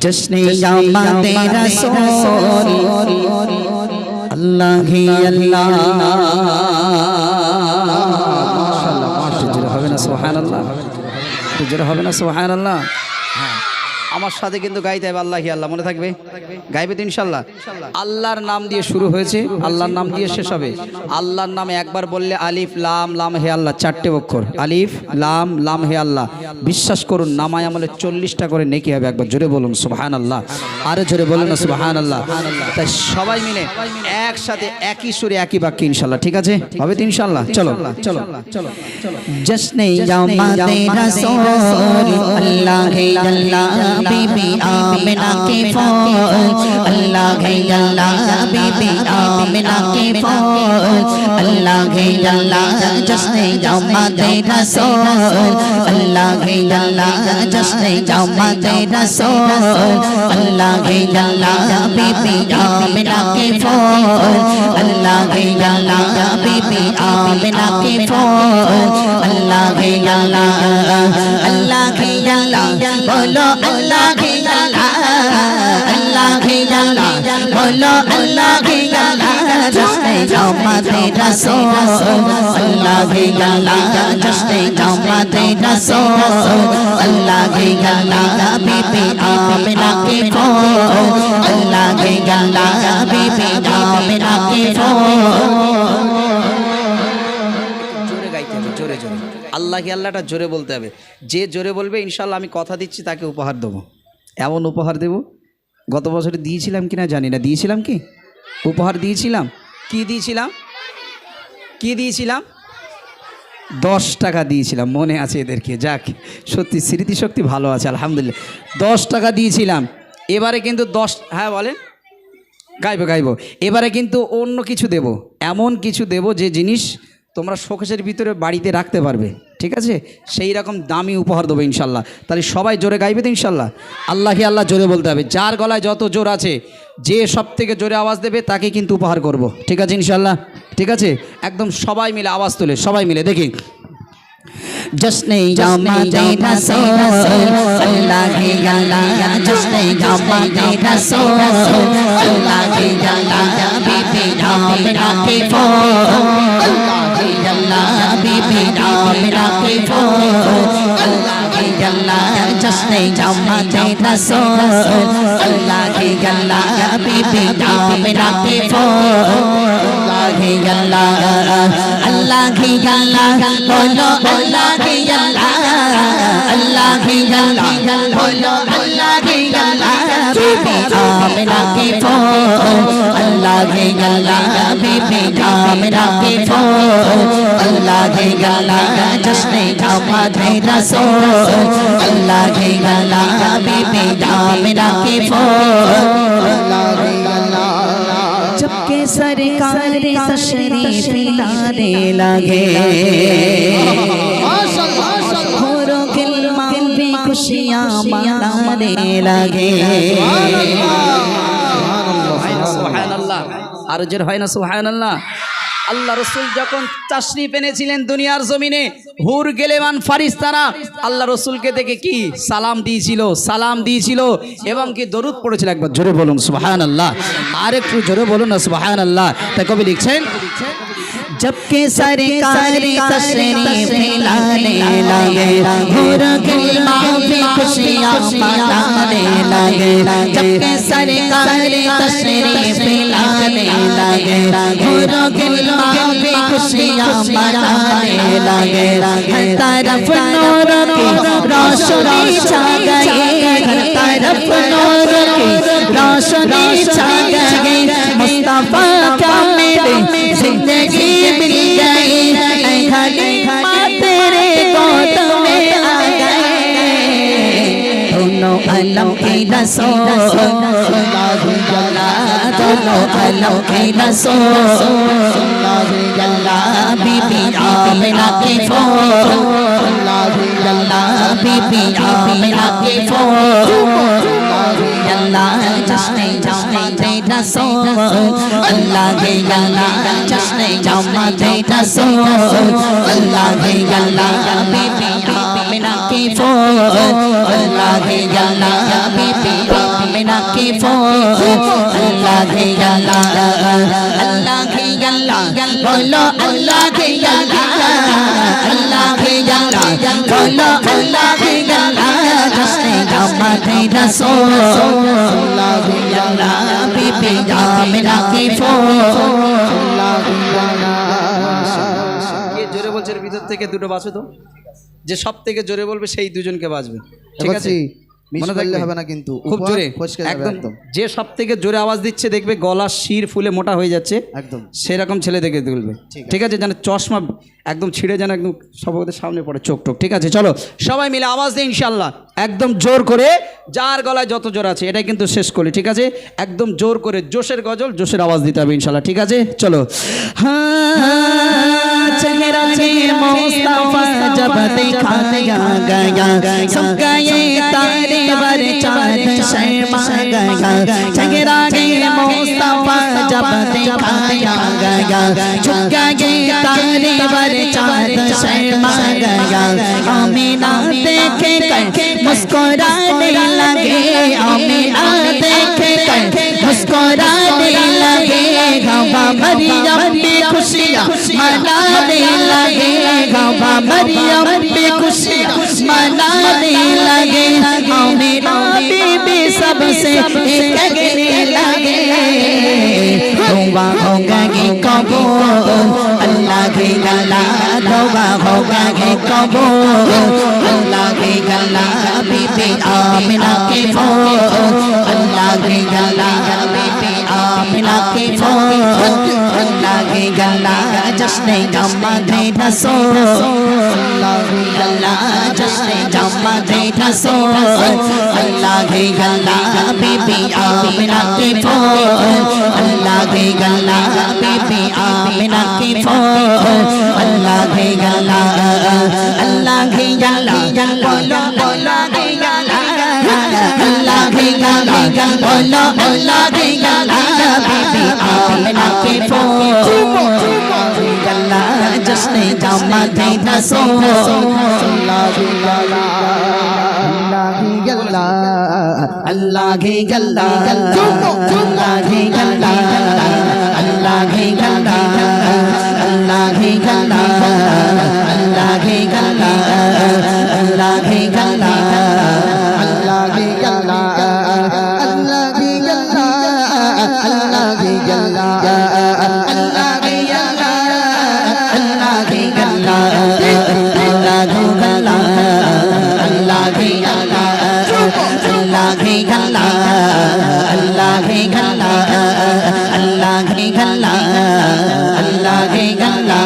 জশ্নে আমাদের রাসূল আল্লাহ হি আল্লাহ মাশাআল্লাহ মাশাআল্লাহ হবে না সুবহানাল্লাহ হবে না সুবহানাল্লাহ আমার সাথে কিন্তু গাইতে হবে আল্লাহ আল্লাহ মনে থাকবে? গাইবে তো ইনশাল্লাহ। আল্লাহর নাম দিয়ে শুরু হয়েছে আল্লাহর নাম দিয়ে শেষ হবে। আল্লাহর নাম একবার বললে আলিফ লাম লাম হে আল্লাহ চারটে অক্ষর। আলিফ লাম লাম হে আল্লাহ। বিশ্বাস করুন নামায় আমলে চল্লিশটা করে নেকি হবে একবার জোরে বলুন সুবাহান আল্লাহ আরে জোরে বলুন না সুবাহান আল্লাহ তাই সবাই মিলে একসাথে একই সুরে একই বাক্যে ইনশাল্লাহ ঠিক আছে? হবে তো ইনশাল্লাহ? চলো চলো চলো। চলো জশ্নে আল্লাহ আল্লাহ बीबी आमिना के फौज अल्लाह है अल्लाह बीबी आमिना के फौज अल्लाह है अल्लाह जश्न जमाते रसूल अल्लाह है अल्लाह जश्न जमाते रसूल अल्लाह है अल्लाह बीबी आमिना के फौज अल्लाह है अल्लाह बीबी आमिना के फौज अल्लाह के अल्लाह अल्लाह के अल्लाह बोलो अल्लाह আল্লাহ আল্লাহ আল্লাহ বলো আল্লাহ জশনে জমাতে রসো আল্লাহ গালা জশনে জমাতে রসো আল্লাহ গালা বিবি আমেনা কে ফো আল্লাহ গালা বিবি আমেনা কে ফো জোরে গাইতে হবে জোরে জোরে আল্লাহকে আল্লাহটা জোরে বলতে হবে। যে জোরে বলবে ইনশাল্লাহ আমি কথা দিচ্ছি, তাকে উপহার দেবো। এমন উপহার দেব, গত বছরে দিয়েছিলাম কি না জানি না। দিয়েছিলাম কি? উপহার দিয়েছিলাম। কি দিয়েছিলাম? কি দিয়েছিলাম? দশ টাকা দিয়েছিলাম, মনে আছে এদেরকে। যাক, সত্যি স্মৃতিশক্তি ভালো আছে, আলহামদুলিল্লাহ। দশ টাকা দিয়েছিলাম। এবারে কিন্তু দশ হ্যাঁ বলেন। গাইবো গাইবো। এবারে কিন্তু অন্য কিছু দেব। এমন কিছু দেব যে জিনিস তোমরা শোকেশের ভিতরে বাড়িতে রাখতে পারবে। ঠিক আছে? সেই রকম দামি উপহার দেবো ইনশাল্লাহ। তাহলে সবাই জোরে গাইবে তো ইনশাল্লাহ? আল্লাহি আল্লাহ জোরে বলতে হবে। যার গলায় যত জোর আছে, যে সব থেকে জোরে আওয়াজ দেবে, তাকে কিন্তু উপহার করব। ঠিক আছে ইনশাল্লাহ? ঠিক আছে? একদম সবাই মিলে আওয়াজ তোলে, সবাই মিলে দেখি। জশ্নে अल्लाह बीबी आमिना के फौज अल्लाह के अल्लाह जश्न जमाते रसूल अल्लाह के अल्लाह बीबी आमिना के फौज अल्लाह के अल्लाह अल्लाह के अल्लाह बोलो अल्लाह के अल्लाह अल्लाह के अल्लाह बोलो अल्लाह के বিবি আমরা কে ফো আল্লাহ হে আল্লাহ বিবি আমরা কে ফো আল্লাহ হে আল্লাহ জশনে কামাদ হে রাসূল আল্লাহ হে আল্লাহ বিবি আমরা কে ফো আল্লাহ হে আল্লাহ জবকে সরকার তশরীফ দারে লাগে আল্লাহ রসুল যখন তাশরিফ পেনেছিলেন দুনিয়ার জমিনে, হুর গেলেমান ফারিস্তারা, আল্লাহ রসুলকে দেখে কি সালাম দিয়েছিল সালাম দিয়েছিল এবং কি দরুদ পড়েছিল। একবার জোরে বলুন সুবাহান আল্লাহ আর একটু জোরে বলুন না সুবাহান আল্লাহ তাই কবি লিখছেন जबकि सरकार तशरीफ़ लाने लगे। हुर गिलमा भी खुशियाँ मनाने लगे। जबकि सरकार तशरीफ़ लाने लगे। हुर गिलमा भी खुशियाँ मनाने लगे। हर तरफ़ नूर की रोशनी छा गई। हर तरफ़ नूर की रोशनी छा गई। मुस्तफ़ा का मेरे जिंदगी मिल गई ऐ खलीफा तेरे गोद में आ गए दोनों अलम की रसूल दोनों अलम की रसूल बीबी आमिना के फौज बीबी आमिना के फौज अल्लाह जश्न जमाते رسول اللہ کے گلا جشن جمعت رسول اللہ کے گلا بی بی آمنہ کی فور اللہ کے گلا بی بی آمنہ کی فور اللہ کے گلا اللہ کے گلا بولو اللہ کے گلا اللہ کے گلا بولو اللہ کے گلا জোরে বলছে ভিতর থেকে দুটো বাঁচো তো? যে সব থেকে জোরে বলবে সেই দুজনকে বাঁচবে ঠিক আছে? মিস করলে হবে না কিন্তু। খুব জোরে। একদম। একদম। যে সব থেকে জোরে আওয়াজ দিচ্ছে দেখবে গলা শির ফুলে মোটা হয়ে যাচ্ছে। একদম। সেরকম ছেলে দেখে তুলবে। ঠিক আছে। যেন চশমা একদম ছিঁড়ে যেন একদম সবার সামনে পড়ে চোখ টোক ঠিক আছে চলো সবাই মিলে আওয়াজ দিই ইনশাল্লাহ একদম জোর করে যার গলায় যত জোর আছে এটাই কিন্তু শেষ করি ঠিক আছে? একদম জোর করে জোশের গজল জোশের আওয়াজ দিতে হবে ইনশাল্লাহ ঠিক আছে? চলো। हाँ चेहरा ने मुस्तफा जब देखा गया गया सब गए तारे वर चांद शर्मा गया चेहरा ने मुस्तफा जब देखा गया गया झुक गए तारे वर चांद शर्मा गया आमीना देखे कर मुस्कुराने लगे आमीना गवा मरियम भी खुशियाँ मनाने लगे मेरा बीबी सबसे कहने लगे दुआ होगा कि कबो अल्लाह की गला दुआ होगा कि कबो अल्लाह की गला बीबी आमिना की फो अल्लाह की गला बीबी आमिना की फो अल्लाह की गला जश्न जम्मा दे रसो अल्लाह की गला जश्न जम्मा दे रसो अल्लाह की गला बीबी आमिना की फो अल्लाह की गला बीबी आमिना की फो अल्लाह की गला अल्लाह की गला बोलो बोलो की गला ঠিকানা বলো আল্লাহ ঠিকানা বিবি আপনাকে ফোকালা জশ্নে জামা দিনা সো আল্লাহ গল্লা আল্লাহ গল্লা আল্লাহ अल्लाह की गल्ला अल्लाह की गल्ला अल्लाह की गल्ला अल्लाह की गल्ला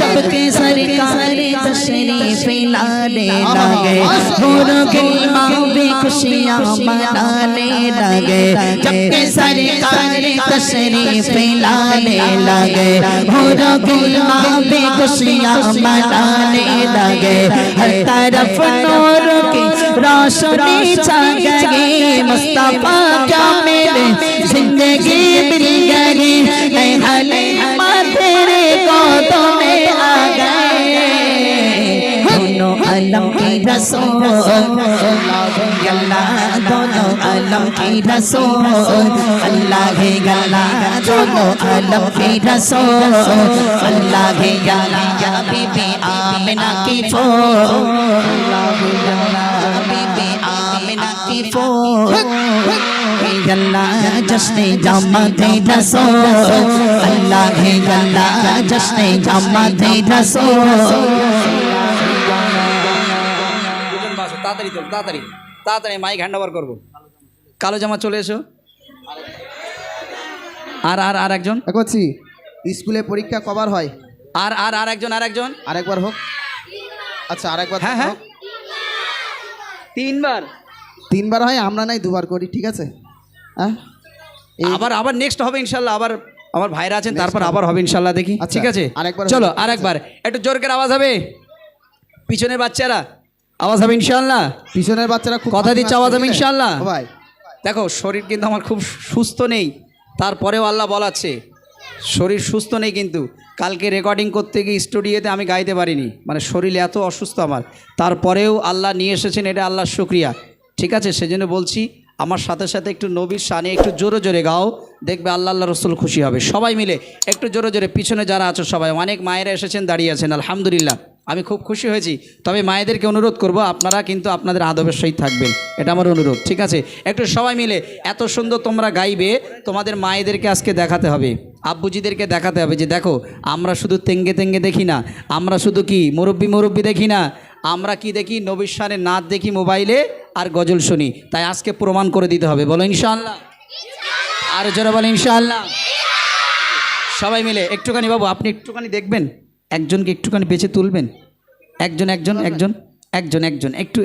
जब के सरकार तशरीफ लाने लगे नूर के मावे खुशियाँ मनाने लगे जब के सरकार तशरीफ लाने लगे नूर के मावे खुशियाँ मनाने लगे हर तरफ नूर की रोशनी छा गई मुस्तफा क्या मेरे जिंदगी मिल गई ऐ हलीमा तेरे गोदों में आ गए दोनों अलम की रसूल अल्लाह दोनों अलम की रसूल अल्लाह के गला दोनों अलम की रसूल अल्लाह के गला या बीबी आमिना की फो अल्लाह के गला बीबी তাড়াতাড়ি মাইক হ্যান্ড ওভার করব কালো জামা চলে এসো আর আর আর একজন করছি স্কুলে পরীক্ষা কবার হয় আর আর আর একজন আর একজন আরেকবার হোক আচ্ছা আরেকবার হ্যাঁ। হ্যাঁ।, হ্যাঁ। তিনবার। তিনবার হয় আমরা নাই দুবার করি ঠিক আছে? হ্যাঁ? আবার আবার নেক্সট হবে ইনশাল্লাহ আবার আমার ভাইরা আছেন তারপর আবার হবে ইনশাল্লাহ দেখি আচ্ছা, ঠিক আছে? আরেকবার চলো। আরেকবার। একটু জোর করে আওয়াজ হবে? পিছনের বাচ্চারা আওয়াজ হবে ইনশাল্লাহ? পিছনের বাচ্চারা খুব কথা দিচ্ছে আওয়াজ হবে ইনশাল্লাহ? ভাই। দেখো শরীর কিন্তু আমার খুব সুস্থ নেই তারপরেও আল্লাহ বলাচ্ছে শরীর সুস্থ নেই কিন্তু কালকে রেকর্ডিং করতে গিয়ে স্টুডিওতে আমি গাইতে পারিনি মানে শরীর এত অসুস্থ আমার তারপরেও আল্লাহ নিয়ে এসেছেন এটা আল্লাহর শুক্রিয়া। ঠিক আছে, সেজন্য বলছি, আমার সাথে সাথে একটু নবীর শানে একটু জোরে জোরে গাও, দেখবে আল্লাহ আল্লাহ রসুল খুশি হবে। সবাই মিলে একটু জোরে জোরে পিছনে যারা আছো সবাই, অনেক মায়েরা এসেছেন, দাঁড়িয়ে আছেন, আলহামদুলিল্লাহ। আমি খুব খুশি হয়েছি, তবে মায়েদেরকে অনুরোধ করব, আপনারা কিন্তু আপনাদের আদবের সহিত থাকবেন। এটা আমার অনুরোধ, ঠিক আছে? একটু সবাই মিলে এত সুন্দর তোমরা গাইবে, তোমাদের মায়েদেরকে আজকে দেখাতে হবে, আব্বুজিদেরকে দেখাতে হবে যে দেখো, আমরা শুধু তেঙ্গে তেঙ্গে দেখি না, আমরা শুধু কি, মুরব্বি মুরব্বি দেখি না আমরা কি দেখি? নবীর শানে নাচ দেখি মোবাইলে আর গজল শুনি। তাই আজকে প্রমাণ করে দিতে হবে। বলো ইনশাআল্লাহ। আর জোরে বলো ইনশাআল্লাহ। সবাই মিলে একটুখানি বাবু আপনি একটুখানি দেখবেন? একজনকে একটুখানি বেছে তুলবেন? একজন একজন একজন একজন একজন একটু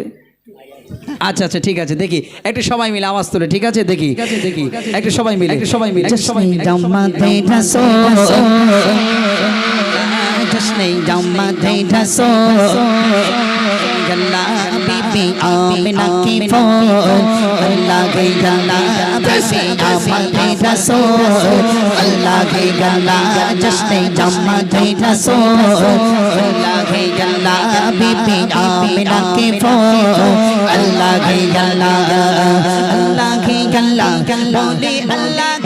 আচ্ছা আচ্ছা ঠিক আছে দেখি। একটু সবাই মিলে আওয়াজ তুলে ঠিক আছে দেখি। দেখি। একটু সবাই মিলে একটু সবাই মিলে। সবাই মিলে। জম্মাতে ঢাসো জশ্নে জম্মাতে ঢাসো গল্লা বিবি আমিনা কি ফো আল্লাহ গে গলা বিবি আমাতে ঢাসো আল্লাহ গে গলা জশ্নে জম্মাতে ঢাসো আল্লাহ গে গলা বিবি আমিনা কি ফো আল্লাহ গে গলা আল্লাহ গে গলা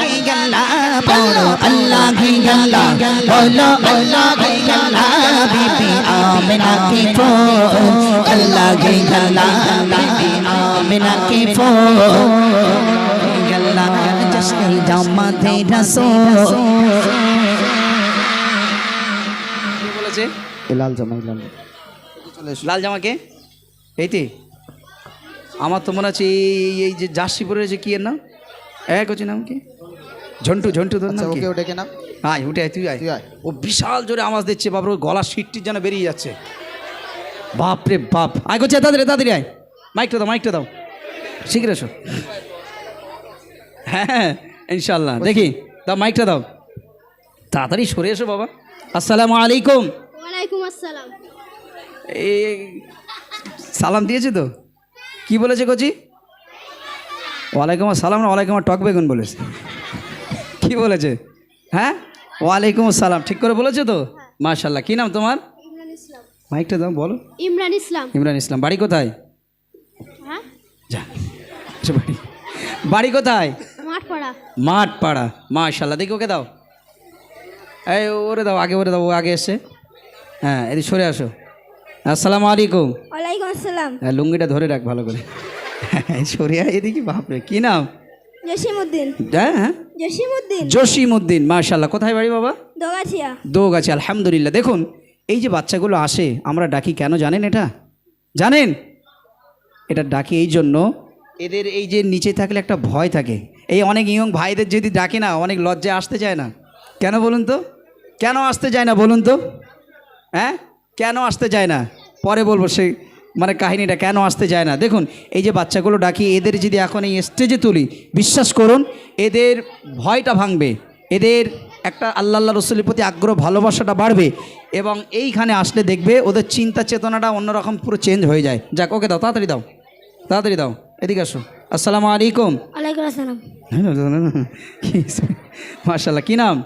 বলো আল্লাহ গলা বলো আল্লাহ গলা বিবি আমিনা কি ফো? আল্লাহ গলা বিবি আমিনা কি ফো? গলা জশ্নে জামাতে ঢাসো কি বলেছে? লাল জামা লাল লাল জামাকে এইটি? আমার তো মনে আছে এই এই যে জার্সি পরে যে কি এর নাম? এক হচ্ছে নাম কি? ঝন্টু ঝন্টু তোর আচ্ছা নাম ওকে ডেকে নাও আয় উঠে আয় তুই আয়। তুই আয়। ও বিশাল জোরে আওয়াজ দিচ্ছে বাপরে গলার সিটটির যেন বেরিয়ে যাচ্ছে। বাপ রে বাপ। আয় করছে তাড়াতাড়ি তাড়াতাড়ি আয়। মাইকটা দাও মাইকটা দাও। শিখে এসো। হ্যাঁ হ্যাঁ ইনশাল্লাহ দেখি দাও মাইকটা দাও। তাড়াতাড়ি সরে এসো বাবা। আসসালামু আলাইকুম। ওয়ালাইকুম আসসালাম। এই সালাম দিয়েছে তো? কি বলেছে কচি? ওয়ালাইকুম আসসালাম না ওয়ালাইকুম টক বেগুন বলেছে। কি বলেছে? হ্যাঁ? ওয়ালাইকুম আসসালাম। ঠিক করে বলেছে তো? মাশাল্লাহ কি নাম তোমার? মাইকটা দাও বলো। ইমরান ইসলাম। ইমরান ইসলাম। বাড়ি কোথায়? হ্যাঁ? যা। আচ্ছা, বাড়ি। বাড়ি কোথায়? মাঠপাড়া। মাঠ পাড়া মাশাল্লাহ দেখি ওকে দাও। এই ওরে দাও। আগে ওরে দাও। ও আগে এসে। হ্যাঁ এদিকে সরে আসো। আসসালামু আলাইকুম। ওয়ালাইকুম আসসালাম। হ্যাঁ লুঙ্গিটা ধরে রাখ ভালো করে। সরিয়া এদিকে বাপরে। কি নাম? জসিমউদ্দিন। হ্যাঁ? জসিমউদ্দিন। কোথায় বাড়ি বাবা? দোগাছিয়া। দো আলহামদুলিল্লাহ। দেখুন এই যে বাচ্চাগুলো আসে আমরা ডাকি কেন জানেন এটা? জানেন? এটা ডাকি এই জন্য এদের এই যে নিচে থাকলে একটা ভয় থাকে। এই অনেক ইয়ং ভাইদের যদি ডাকে না অনেক লজ্জায় আসতে চায় না। কেন বলুন তো? কেন আসতে চায় না বলুন তো? হ্যাঁ? কেন আসতে চায় না? পরে বলব সেই মানে কাহিনীটা কেন আসতে যায় না? দেখুন এই যে বাচ্চাগুলো ডাকি এদের যদি এখন এই স্টেজে তুলি বিশ্বাস করুন এদের ভয়টা ভাঙবে এদের একটা আল্লাহ আল্লাহ রসুলের প্রতি আগ্রহ ভালোবাসাটা বাড়বে এবং এইখানে আসলে দেখবে ওদের চিন্তা চেতনাটা অন্যরকম পুরো চেঞ্জ হয়ে যায়। যাক ওকে দাও তাড়াতাড়ি দাও তাড়াতাড়ি দাও এদিকে আসো। আসসালামু আলাইকুম। মার্শাল্লাহ কী নাম?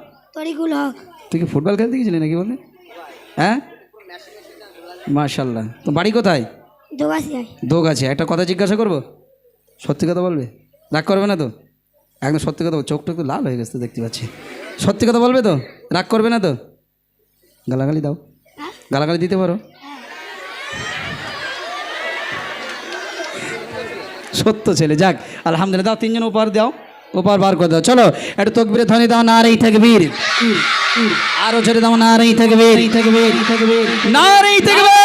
তুই কি ফুটবল খেলতে গেছিলি নাকি বলে হ্যাঁ? মার্শাল্লাহ তো বাড়ি কোথায়? দোগ আছে একটা কথা জিজ্ঞাসা করব? সত্যি কথা বলবে? রাগ করবে না তো? একদম সত্যি কথা চোখটা একটু লাল হয়ে গেছে দেখতে পাচ্ছি। সত্যি কথা বলবে তো? রাগ করবে না তো? গালাগালি দাও। গালাগালি দিতে পারো। সত্য ছেলে যাক আলহামদুলিল্লাহ দাও তিনজন উপহার দাও উপহার বার করে দাও। চলো একটু তকবিরে ধ্বনি দাও না রেই থাকবীর আরও ছেড়ে দাও না রেই থাকবীর থাকবীর থাকবীর না রেই থাকবীর